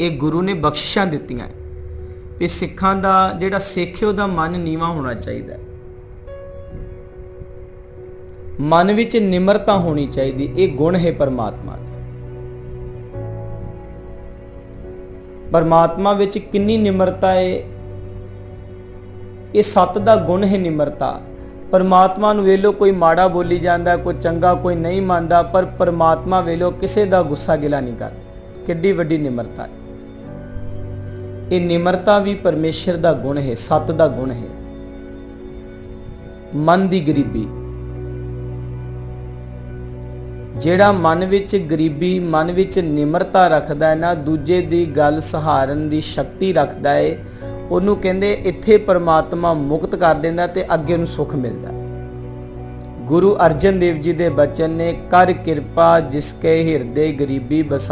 ਇਹ ਗੁਰੂ ਨੇ ਬਖਸ਼ਿਸ਼ਾਂ ਦਿੱਤੀਆਂ ਵੀ ਸਿੱਖਾਂ ਦਾ ਜਿਹੜਾ ਸਿੱਖ ਹੈ, ਉਹਦਾ ਮਨ ਨੀਵਾ ਹੋਣਾ ਚਾਹੀਦਾ ਮਨ ਵਿੱਚ ਨਿਮਰਤਾ ਹੋਣੀ ਚਾਹੀਦੀ, ਇਹ ਗੁਣ ਹੈ ਪਰਮਾਤਮਾ ਦਾ। ਪਰਮਾਤਮਾ ਵਿੱਚ ਕਿੰਨੀ ਨਿਮਰਤਾ ਹੈ, ਇਹ ਸੱਤ ਦਾ ਗੁਣ ਹੈ ਨਿਮਰਤਾ। ਪਰਮਾਤਮਾ ਨੂੰ ਵੇਲੋ ਕੋਈ ਮਾੜਾ ਬੋਲੀ ਜਾਂਦਾ, ਕੋਈ ਚੰਗਾ, ਕੋਈ ਨਹੀਂ ਮੰਨਦਾ, ਪਰ ਪਰਮਾਤਮਾ ਵੇਲੋ ਕਿਸੇ ਦਾ ਗੁੱਸਾ ਗਿਲਾ ਨਹੀਂ ਕਰਦਾ ਕਿੱਡੀ ਵੱਡੀ ਨਿਮਰਤਾ ਹੈ। ਇਹ ਨਿਮਰਤਾ ਵੀ ਪਰਮੇਸ਼ਰ ਦਾ ਗੁਣ ਹੈ, ਸੱਤ ਦਾ ਗੁਣ ਹੈ। ਮਨ ਦੀ ਗਰੀਬੀ। ਜਿਹੜਾ ਮਨ ਵਿੱਚ ਗਰੀਬੀ, ਮਨ ਵਿੱਚ ਨਿਮਰਤਾ ਰੱਖਦਾ ਹੈ ਨਾ, ਦੂਜੇ ਦੀ ਗੱਲ ਸਹਾਰਨ ਦੀ ਸ਼ਕਤੀ ਰੱਖਦਾ ਹੈ ਉਹਨੂੰ ਕਹਿੰਦੇ ਇੱਥੇ ਪਰਮਾਤਮਾ ਮੁਕਤ ਕਰ ਦਿੰਦਾ ਤੇ ਅੱਗੇ ਨੂੰ ਸੁਖ ਮਿਲਦਾ। ਗੁਰੂ ਅਰਜਨ ਦੇਵ ਜੀ ਦੇ ਬਚਨ ਨੇ, ਕਰ ਕਿਰਪਾ ਜਿਸ ਕੇ ਹਿਰਦੇ ਗਰੀਬੀ ਬਸਾ